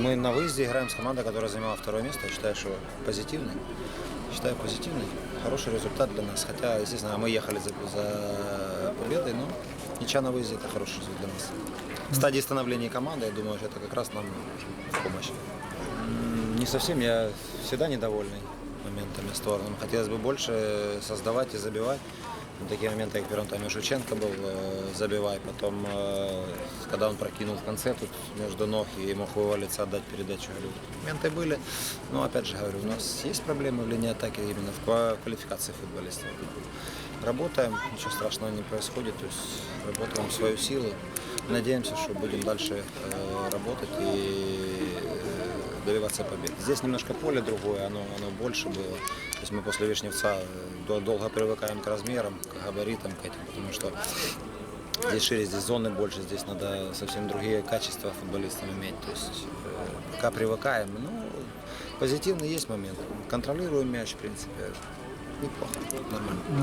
Мы на выезде играем с командой, которая занимала второе место. Я считаю, что позитивный. Считаю позитивный. Хороший результат для нас. Хотя, естественно, мы ехали за, за победой, но ничья на выезде это хороший результат для нас. В стадии становления команды, я думаю, это как раз нам в помощь. Не совсем, я всегда недовольный моментами, сторонами. Хотелось бы больше создавать и забивать. Такие моменты, как в первом тайме Шевченко был, э, забивай. Потом, э, когда он прокинул в конце тут между ног и мог вывалиться, отдать передачу. Говорю, моменты были. Но опять же говорю, у нас есть проблемы в линии атаки именно в ква- квалификации футболистов. Работаем, ничего страшного не происходит. То есть работаем свою силу. Надеемся, что будем дальше э, работать и добиваться побед. Здесь немножко поле другое, оно, оно больше было. То есть мы после Вишневца э, дол- долго привыкаем к размерам, к габаритам, к этим, потому что здесь шире, здесь зоны больше, здесь надо совсем другие качества футболистам иметь. То есть э, пока привыкаем, ну, позитивный есть момент. Контролируем мяч, в принципе, неплохо, нормально.